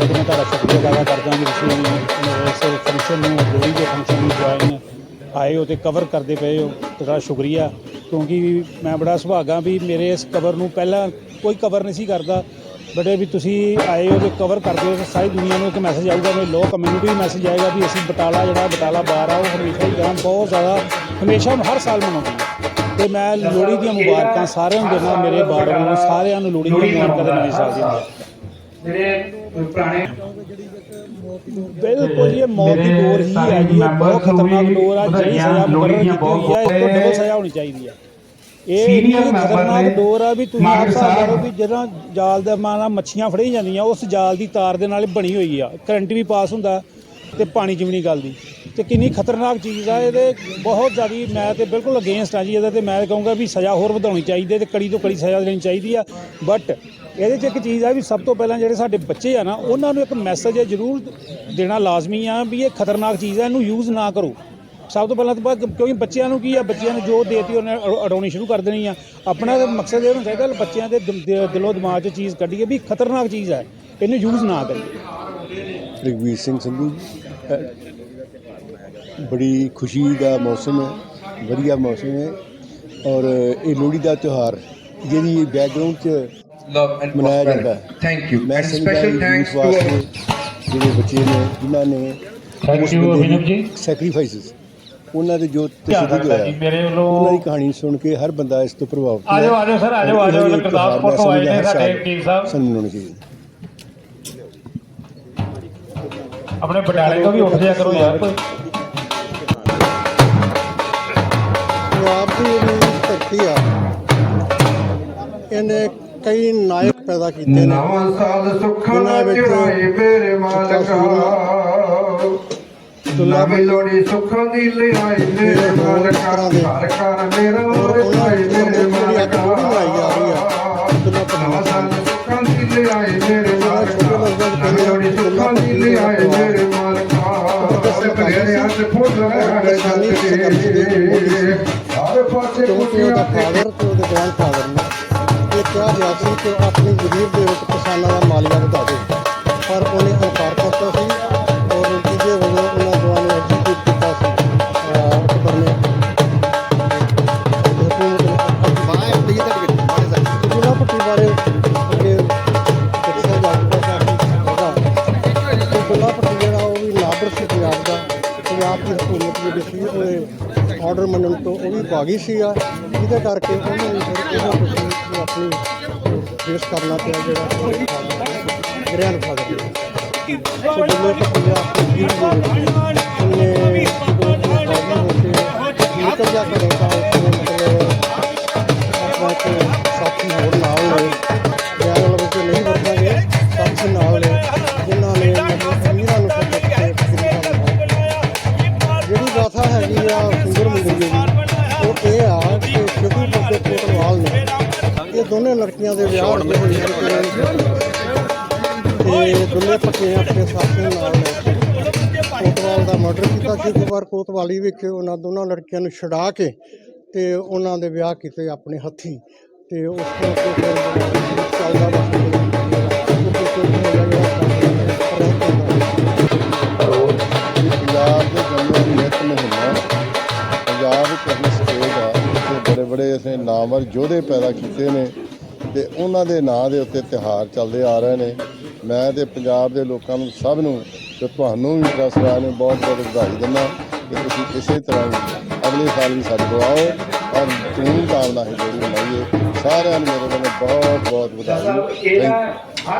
ਕਰਦੇ ਤੁਹਾਡਾ ਸ਼ੁਕਰੀਆ ਅਦਾ ਕਰਦਾ ਕਿ ਤੁਸੀਂ ਫੰਕਸ਼ਨ ਨੂੰ, ਲੋਹੜੀ ਦੇ ਫੰਕਸ਼ਨ ਨੂੰ ਜੁਆਇਨ ਆਏ ਹੋ ਤੇ ਕਵਰ ਕਰਦੇ ਪਏ ਹੋ। ਤੁਹਾਡਾ ਸ਼ੁਕਰੀਆ। ਕਿਉਂਕਿ ਮੈਂ ਬੜਾ ਸੁਭਾਗਾ ਵੀ ਮੇਰੇ ਇਸ ਕਵਰ ਨੂੰ ਪਹਿਲਾਂ ਕੋਈ ਕਵਰ ਨਹੀਂ ਸੀ ਕਰਦਾ। ਬੜੇ ਵੀ ਤੁਸੀਂ ਆਏ ਹੋ ਤੇ ਕਵਰ ਕਰਦੇ ਹੋ ਸਾਰੀ ਦੁਨੀਆ ਨੂੰ ਇੱਕ ਮੈਸੇਜ ਆਊਗਾ ਮੇਰੇ ਲੋ ਕਮਿਊਨਿਟੀ ਨੂੰ ਮੈਸੇਜ ਆਏਗਾ ਵੀ ਅਸੀਂ ਬਟਾਲਾ, ਜਿਹੜਾ ਬਟਾਲਾ ਬਾਹਰ ਆ, ਉਹ ਹਮੇਸ਼ਾ ਹੀ ਗਾਂ ਬਹੁਤ ਜ਼ਿਆਦਾ, ਹਮੇਸ਼ਾ ਹਰ ਸਾਲ ਮਨਾਉਂਦੇ ਹਾਂ ਤੇ ਮੈਂ ਲੋਹੜੀ ਦੀਆਂ ਮੁਬਾਰਕਾਂ ਸਾਰਿਆਂ ਨੂੰ ਦੇਣਾ ਮੇਰੇ ਬਾਰ ਨੂੰ, ਸਾਰਿਆਂ ਨੂੰ ਲੋਹੜੀ ਦੀਆਂ ਮੁਬਾਰਕਾਂ ਦੇ ਨਵੇਂ ਸਾਲ ਦੀਆਂ। ਮੇਰੇ ਪੁਰਾਣੇ ਬਿਲਕੁਲ ਇਹ ਮੌਤ ਦੀ ਡੋਰ ਹੀ ਹੈ ਜੀ ਇਹ ਬਹੁਤ ਖਤਰਨਾਕ ਡੋਰ ਆ ਜਿਹੜੀ ਸਜ਼ਾ ਮੁਕਰਰ ਕੀਤੀ ਹੋਈ ਹੈ ਇਸ ਤੋਂ ਡਬਲ ਸਜ਼ਾ ਹੋਣੀ ਚਾਹੀਦੀ ਹੈ ਇਹ ਖਤਰਨਾਕ ਨੇ ਡੋਰ ਆ ਵੀ ਤੁਸੀਂ ਆਪ ਮਾਨ ਹਿਸਾਬ ਕਰੋ ਸਾਹਿਬ। ਵੀ ਜਦੋਂ ਜਾਲ ਦੇ ਮਾਨਾ ਮੱਛੀਆਂ ਫੜੀ ਜਾਂਦੀਆਂ ਉਸ ਜਾਲ ਦੀ ਤਾਰ ਦੇ ਨਾਲ ਬਣੀ ਹੋਈ ਆ ਕਰੰਟ ਵੀ ਪਾਸ ਹੁੰਦਾ ਤੇ ਪਾਣੀ ਚ ਵੀ ਨਹੀਂ ਗਲਦੀ ਤੇ ਕਿੰਨੀ ਖਤਰਨਾਕ ਚੀਜ਼ ਆ ਇਹਦੇ ਬਹੁਤ ਜ਼ਿਆਦੀ ਮੈਂ ਤੇ ਬਿਲਕੁਲ ਅਗੇਂਸਟ ਆ ਜੀ ਇਹਦੇ ਤੇ ਮੈਂ ਕਹੂੰਗਾ ਵੀ ਸਜ਼ਾ ਹੋਰ ਵਧਾਉਣੀ ਚਾਹੀਦੀ ਹੈ ਤੇ ਕੜੀ ਤੋਂ ਕੜੀ ਸਜ਼ਾ ਦੇਣੀ ਚਾਹੀਦੀ ਆ ਬਟ ਇਹਦੇ 'ਚ ਇੱਕ ਚੀਜ਼ ਆ ਵੀ ਸਭ ਤੋਂ ਪਹਿਲਾਂ ਜਿਹੜੇ ਸਾਡੇ ਬੱਚੇ ਆ ਨਾ, ਉਹਨਾਂ ਨੂੰ ਇੱਕ ਮੈਸੇਜ ਜ਼ਰੂਰ ਦੇਣਾ ਲਾਜ਼ਮੀ ਆ ਵੀ ਇਹ ਖਤਰਨਾਕ ਚੀਜ਼ ਆ, ਇਹਨੂੰ ਯੂਜ਼ ਨਾ ਕਰੋ। ਸਭ ਤੋਂ ਪਹਿਲਾਂ ਤਾਂ ਕਿਉਂਕਿ ਬੱਚਿਆਂ ਨੂੰ ਕੀ ਆ, ਬੱਚਿਆਂ ਨੂੰ ਜੋ ਦੇਤੀ ਉਹਨੇ ਅੜ- ਅਡਾਉਣੀ ਸ਼ੁਰੂ ਕਰ ਦੇਣੀ ਆ। ਆਪਣਾ ਮਕਸਦ ਇਹ ਹੋਣਾ ਚਾਹੀਦਾ ਬੱਚਿਆਂ ਦੇ ਦਿਲੋਂ ਦਿਮਾਗ 'ਚ ਚੀਜ਼ ਕੱਢੀਏ ਵੀ ਖਤਰਨਾਕ ਚੀਜ਼ ਹੈ ਇਹਨੂੰ ਯੂਜ਼ ਨਾ ਕਰੀਏ। ਰਘਵੀਰ ਸਿੰਘ ਸੰਧੂ ਬੜੀ ਖੁਸ਼ੀ ਦਾ ਮੌਸਮ ਹੈ, ਵਧੀਆ ਮੌਸਮ ਹੈ ਔਰ ਇਹ ਲੋਹੜੀ ਦਾ ਤਿਉਹਾਰ ਜਿਹਦੀ ਬੈਕਗ੍ਰਾਉਂਡ 'ਚ love and ਮਨਾਇਆ ਜਾਂਦਾ. ਹੈ ਜਿਹੜੇ ਬੱਚੇ ਨੇ ਜਿਨ੍ਹਾਂ ਨੇ ਅਭਿਨਵ ਜੀ। ਸੈਕਰੀਫਾਈਸਸ ਉਹਨਾਂ ਦੇ ਜੋ ਤਸ਼ੱਦਦ ਜੀ ਹੋਇਆ ਮੇਰੇ ਉਹਨਾਂ ਦੀ ਵੱਲੋਂ ਕਹਾਣੀ ਸੁਣ ਕੇ ਹਰ ਬੰਦਾ ਇਸ ਤੋਂ ਪ੍ਰਭਾਵਿਤ ਆ ਜਾਓ ਆ ਜਾਓ ਸਰ ਆ ਜਾਓ ਆ ਜਾਓ ਇਹੋ ਜਿਹੇ ਗੁਰਦਾਸਪੁਰ ਤੋਂ ਆਏ ਨੇ ਸਾਡੇ ਮੈਂ ਵਕੀਲ ਸਾਹਿਬ ਸਾਨੂੰ ਮਨਾਉਣੇ ਚਾਹੀਦੇ ਆਪਣੇ ਬਟਾਲੇ ਤੋਂ ਵੀ ਉੱਠ ਜਾਇਆ ਕਰੋ ਯਾਰ ਕੋਈ ਪੰਜਾਬ ਦੀ ਧਰਤੀ ਆ ਇਹਨੇ ਕਈ ਨਾਇਕ ਪੈਦਾ ਕੀਤੇ ਨੇ। ਨਵਾਂ ਸਾਲ ਸੁੱਖਾਂ ਦਾ ਵਿੱਚ ਚੜਾਏ ਮੇਰੇ ਮਾਲਕਾ ਨਵੀਂ ਲੋੜੀ ਸੁੱਖਾਂ ਦੀ ਲਿਆਈ ਮੇਰੇ ਮਾਲਕਾ। ਦੇ। ਘਰ ਘਰ ਮੇਰਾ ਦੀ ਮੇਰੇ ਮਾਲਕਾ। ਨਵਾਂ ਸਾਲ ਸੁੱਖਾਂ ਦੀ ਲਿਆਈ ਮੇਰੇ ਮਾਲਕਾ। ਨਵੀਂ ਲੋੜੀ ਸੁੱਖਾਂ ਦੀ ਲਿਆਈ ਮੇਰੇ ਮਾਲਕਾ। ਉਹਦੇ ਬਗੈਰ ਹੱਥ ਫੁੱਟ ਰਹੇ ਦੇ ਵਿਰੋਧੀ ਸਾਰੇ ਪਾਸੇ ਉਹਦਾ ਖੁਸ਼ੀਆਂ ਫਾਦਰ ਤੇ ਉਹਦੇ ਗ੍ਰੈਂਡਫਾਦਰ ਨੇ ਇਹ ਕਿਹਾ ਗਿਆ ਸੀ ਕਿ ਆਪਣੀ ਗਰੀਬ ਦੇ ਵਿੱਚ ਕਿਸਾਨਾਂ ਦਾ ਮਾਲੀਆ ਵਧਾ ਦੇ ਪਰ ਉਹਨੇ ਇਨਕਾਰ ਕਰਤਾ ਸੀ ਔਰ ਨਤੀਜੇ ਵਜੋਂ ਉਹਨਾਂ ਦੋਵਾਂ ਨੂੰ ਐਗਜ਼ੀਕਿਊਟ ਕੀਤਾ ਸੀ। ਅਕਬਰ ਨੇ ਹਕੂਮਤ ਪੱਟੀ ਬਾਰੇ ਅੱਗੇ ਦੱਸਿਆ ਜਾ ਚੁੱਕਾ ਕਾਫੀ ਹੈਗਾ ਤੇ ਪੱਟੀ ਜਿਹੜਾ ਉਹ ਵੀ ਨਾਬਰ ਸੀ ਪੰਜਾਬ ਦਾ, ਪੰਜਾਬ ਦੀ ਹਕੂਮਤ ਜਿਹੜੀ ਸੀ ਉਹ ਆਰਡਰ ਮੰਨਣ ਤੋਂ ਉਹ ਵੀ ਭਾਗੀ ਸੀਗਾ। ਜਿਹਦੇ ਕਰਕੇ ਉਹਨਾਂ ਵੀ ਫਿਰ ਇਹਨਾਂ ਕੁਝ ਨੂੰ ਆਪਣੀ ਫੇਸ ਕਰਨਾ ਪਿਆ ਜਿਹੜਾ ਗ੍ਰੈਂਡ ਫਾਦਰ ਸੋ ਜਿੰਨੇ ਪੱਟੀ ਆ ਆਪਣੀ ਜੀਵਨ ਦੇ ਵਿੱਚ ਉਹਨੇ ਨਿਕਲ ਜਾ ਕੇ ਤਾਂ ਉਸਨੇ ਮਤਲਬ ਆਪਣਾ ਸਾਥੀ ਹੋਰ ਨਾਲ ਨੇ। ਇਹ ਦੋਨੇ ਲੜਕੀਆਂ ਦੇ ਵਿਆਹ ਹੋਏ ਤੇ ਦੋਨੇ ਪੱਕੇ ਆਪਣੇ ਸਾਥੀਆਂ ਨਾਲ। ਨੇ ਕੋਤਵਾਲ ਦਾ ਮਰਡਰ ਕੀਤਾ। ਸੀ ਵਾਰ ਕੋਤਵਾਲੀ ਵਿੱਚ ਉਹਨਾਂ ਦੋਨਾਂ ਲੜਕੀਆਂ ਨੂੰ ਛੁਡਾ ਕੇ ਤੇ ਉਹਨਾਂ ਦੇ ਵਿਆਹ ਕੀਤੇ ਆਪਣੇ ਹੱਥੀਂ। ਤੇ ਉਸ ਤੋਂ ਫਿਰ ਚੱਲਦਾ ਪੰਜਾਬ ਦੇ ਜਨਵਰੀ ਦੇ ਇੱਕ ਮਹੀਨਾ ਪੰਜਾਬ ਇੱਕ ਬੜੇ ਅਸੀਂ ਨਾਮਵਰ ਯੋਧੇ ਪੈਦਾ ਕੀਤੇ ਨੇ ਤੇ ਉਹਨਾਂ ਦੇ ਨਾਂ ਦੇ ਉੱਤੇ ਤਿਹਾਰ ਚੱਲਦੇ ਆ ਰਹੇ ਨੇ ਮੈਂ ਤੇ ਪੰਜਾਬ ਦੇ ਲੋਕਾਂ ਨੂੰ ਸਭ ਨੂੰ ਤੇ ਤੁਹਾਨੂੰ ਵੀ ਟਰਸਟ ਵਾਲਿਆਂ ਨੂੰ ਬਹੁਤ ਬਹੁਤ ਵਧਾਈ ਦਿੰਦਾ ਕਿ ਤੁਸੀਂ ਇਸੇ ਤਰ੍ਹਾਂ ਹੀ ਅਗਲੇ ਸਾਲ ਵੀ ਸਾਡੇ ਕੋਲ ਆਓ ਔਰ ਧੂਮ ਧਾਮ ਨਾਲ ਹੀ ਲੋਹੜੀ ਮਨਾਈਏ ਸਾਰਿਆਂ ਨੂੰ ਮੇਰੇ ਵੱਲੋਂ ਬਹੁਤ ਬਹੁਤ ਵਧਾਈ ਇਹਦਾ Thank.